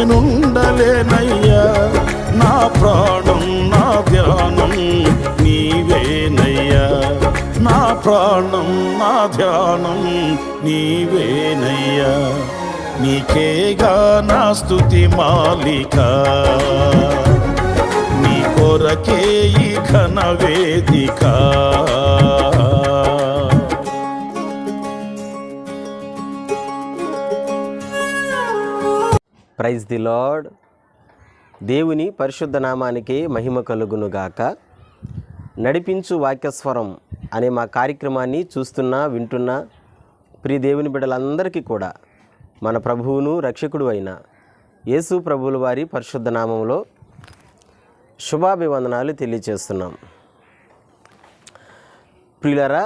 నేనుండలేనయ్యా. నా ప్రాణం నా ధ్యానం నీవేనయ్యా. నా ప్రాణం నా ధ్యానం నీవేనయ్యా. నీకేగా నా స్థుతి మాలిక. నీ కొరకే ఈ ఘన వేదిక. Praise the lord. దేవుని పరిశుద్ధ నామానికి మహిమ కలుగునుగాక. నడిపించు వాక్యస్వరం అనే మా కార్యక్రమాన్ని చూస్తున్నా వింటున్నా ప్రియ దేవుని బిడ్డలందరికీ కూడా మన ప్రభువును రక్షకుడు అయిన యేసు ప్రభువుల వారి పరిశుద్ధ నామంలో శుభాభివందనాలు తెలియచేస్తున్నాం. ప్రియులరా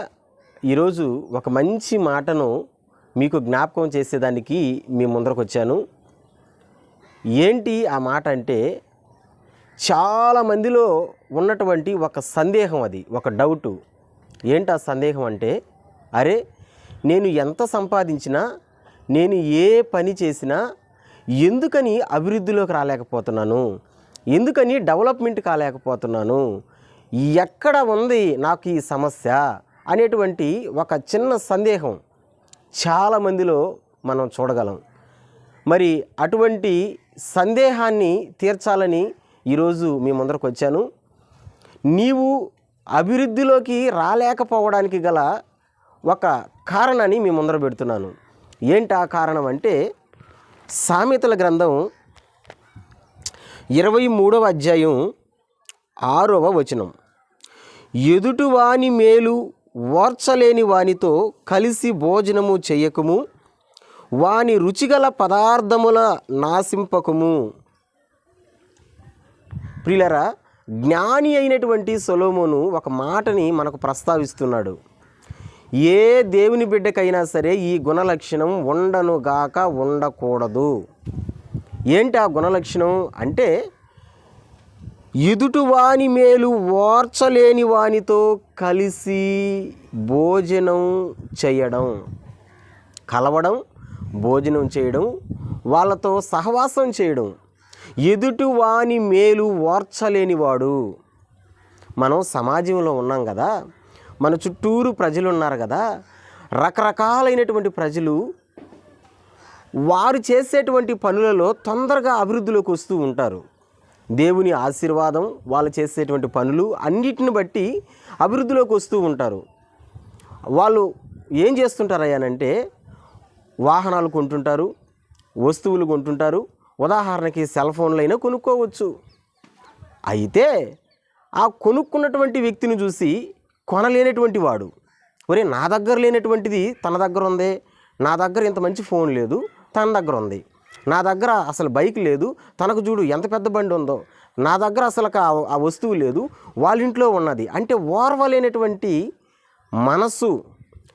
ఈరోజు ఒక మంచి మాటను మీకు జ్ఞాపకం చేసేదానికి మీ ముందరకు వచ్చాను ఏంటి ఆ మాట అంటే చాలా మందిలో ఉన్నటువంటి ఒక సందేహం అది ఒక డౌటు. ఏంటి ఆ సందేహం అంటే అరే నేను ఎంత సంపాదించినా నేను ఏ పని చేసినా ఎందుకని అభివృద్ధిలోకి రాలేకపోతున్నాను? ఎందుకని డెవలప్మెంట్ కాలేకపోతున్నాను? ఎక్కడ ఉంది నాకు ఈ సమస్య? అనేటువంటి ఒక చిన్న సందేహం చాలామందిలో మనం చూడగలం. మరి అటువంటి సందేహాన్ని తీర్చాలని ఈరోజు మీ ముందరకు వచ్చాను. నీవు అభివృద్ధిలోకి రాలేకపోవడానికి గల ఒక కారణాన్ని మీ ముందర పెడుతున్నాను. ఏంటి ఆ కారణం అంటే సామెతల గ్రంథం ఇరవై మూడవ అధ్యాయం ఆరవ వచనం. ఎదుటివాని మేలు ఓర్చలేని వానితో కలిసి భోజనము చేయకము వాని రుచిగల పదార్థముల నాశింపకము ప్రిలరా జ్ఞాని అయినటువంటి సొలోమోను ఒక మాటని మనకు ప్రస్తావిస్తున్నాడు. ఏ దేవుని బిడ్డకైనా సరే ఈ గుణలక్షణం ఉండను గాక ఉండకూడదు. ఏంటి ఆ గుణలక్షణం? అంటే ఎదుటివాని మేలు ఓర్చలేని వానితో కలిసి భోజనం చేయడం. కలవడం భోజనం చేయడం వాళ్ళతో సహవాసం చేయడం ఎదుటి వాని మేలు ఓర్చలేనివాడు. మనం సమాజంలో ఉన్నాం కదా మన చుట్టూరు ప్రజలు ఉన్నారు కదా రకరకాలైనటువంటి ప్రజలు వారు చేసేటువంటి పనులలో తొందరగా అభివృద్ధిలోకి వస్తూ ఉంటారు. దేవుని ఆశీర్వాదం వాళ్ళు చేసేటువంటి పనులు అన్నిటిని బట్టి అభివృద్ధిలోకి వస్తూ ఉంటారు. వాళ్ళు ఏం చేస్తుంటారయ్యానంటే వాహనాలు కొంటుంటారు వస్తువులు కొంటుంటారు ఉదాహరణకి సెల్ ఫోన్లు అయినా కొనుక్కోవచ్చు. అయితే ఆ కొనుక్కున్నటువంటి వ్యక్తిని చూసి కొనలేనటువంటి వాడు ఒరే నా దగ్గర లేనటువంటిది తన దగ్గర ఉంది నా దగ్గర ఇంత మంచి ఫోన్ లేదు తన దగ్గర ఉంది. నా దగ్గర అసలు బైక్ లేదు తనకు చూడు ఎంత పెద్ద బండి ఉందో నా దగ్గర అసలు ఆ- ఆ వస్తువు లేదు వాళ్ళ ఇంట్లో ఉన్నది. అంటే ఓర్వలేనటువంటి మనసు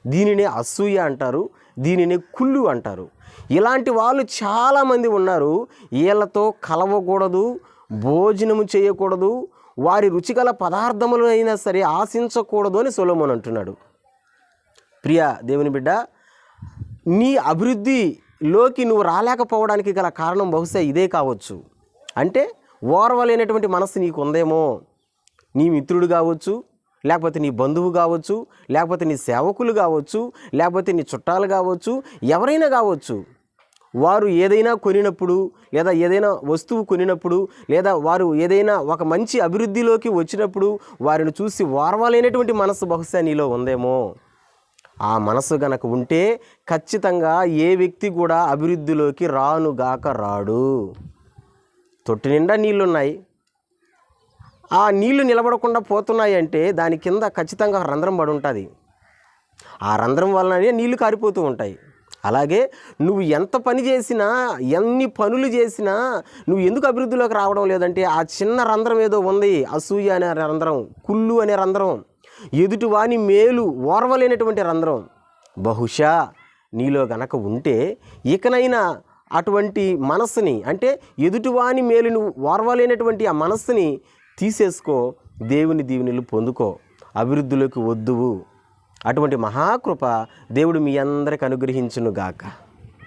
దీనినే అసూయ అంటారు దీనినే కుళ్ళు అంటారు. ఇలాంటి వాళ్ళు చాలామంది ఉన్నారు వీళ్ళతో కలవకూడదు భోజనము చేయకూడదు వారి రుచిగల పదార్థములు అయినా సరే ఆశించకూడదు అని సొలోమోన్ అంటున్నాడు. ప్రియ దేవుని బిడ్డ నీ అభివృద్ధిలోకి నువ్వు రాలేకపోవడానికి గల కారణం బహుశా ఇదే కావచ్చు. అంటే ఓర్వలేనటువంటి మనసు నీకు ఉందేమో నీ మిత్రుడు కావచ్చు లేకపోతే నీ బంధువు కావచ్చు లేకపోతే నీ సేవకులు కావచ్చు లేకపోతే నీ చుట్టాలు కావచ్చు ఎవరైనా కావచ్చు వారు ఏదైనా కొనినప్పుడు లేదా ఏదైనా వస్తువు కొనినప్పుడు లేదా వారు ఏదైనా ఒక మంచి అభివృద్ధిలోకి వచ్చినప్పుడు వారిని చూసి వారవాలైనటువంటి మనసు బహుశా నీలో ఉందేమో. ఆ మనసు గనక ఉంటే ఖచ్చితంగా ఏ వ్యక్తి కూడా అభివృద్ధిలోకి రానుగాక రాడు. తొట్టి నిండా నీళ్ళున్నాయి ఆ నీళ్ళు నిలబడకుండా పోతున్నాయి అంటే దాని కింద ఖచ్చితంగా రంధ్రం పడి ఉంటుంది. ఆ రంధ్రం వలననే నీళ్ళు కారిపోతూ ఉంటాయి. అలాగే నువ్వు ఎంత పని చేసినా ఎన్ని పనులు చేసినా నువ్వు ఎందుకు అభివృద్ధిలోకి రావడం లేదంటే ఆ చిన్న రంధ్రం ఏదో ఉంది. అసూయ అనే రంధ్రం కుళ్ళు అనే రంధ్రం ఎదుటివాని మేలు ఓర్వలేనటువంటి రంధ్రం. బహుశా నీలో గనక ఉంటే ఇకనైనా అటువంటి మనస్సుని అంటే ఎదుటివాని మేలును ఓర్వలేనటువంటి ఆ మనస్సుని తీసేసుకో దేవుని దీవెనలు పొందుకో అభివృద్ధిలోకి వద్దువు. అటువంటి మహాకృప దేవుడు మీ అందరికి అనుగ్రహించును గాక.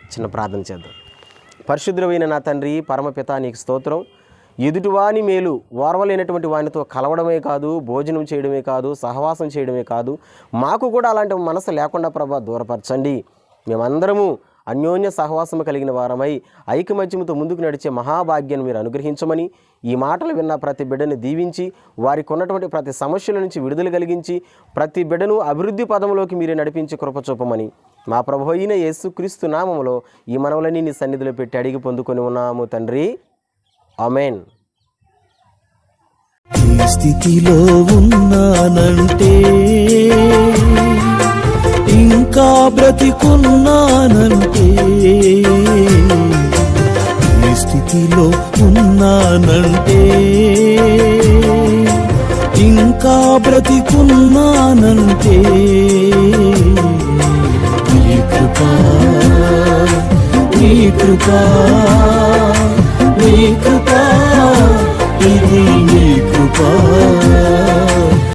చిన్న ప్రార్థన చేద్దాం. పరిశుద్ధమైన నా తండ్రి పరమపిత నీకు స్తోత్రం. ఎదుటివాని మేలు ఓర్వలేనటువంటి వానితో కలవడమే కాదు భోజనం చేయడమే కాదు సహవాసం చేయడమే కాదు. మాకు కూడా అలాంటి మనసు లేకుండా ప్రభా దూరపరచండి. మేమందరము అన్యోన్య సహవాసము కలిగిన వారమై ఐకమత్యముతో ముందుకు నడిచే మహాభాగ్యాన్ని మీరు అనుగ్రహించమని ఈ మాటలు విన్న ప్రతి బిడ్డను దీవించి వారికి ఉన్నటువంటి ప్రతి సమస్యల నుంచి విడుదల కలిగించి ప్రతి బిడ్డను అభివృద్ధి పదంలోకి మీరే నడిపించి కృపచూపమని మా ప్రభు అయిన యేసుక్రీస్తు నామములో ఈ మనవులని నీ సన్నిధిలో పెట్టి అడిగి పొందుకొని ఉన్నాము తండ్రి. అమెన్ స్థితిలో ఉన్నానంటే ఇంకా బ్రతికున్నానంటే ఉన్నానంటే ఇంకా బ్రతికున్నానంటే నీ కృపా నీ కృపా నీ కృపా ఇది నీ కృపా.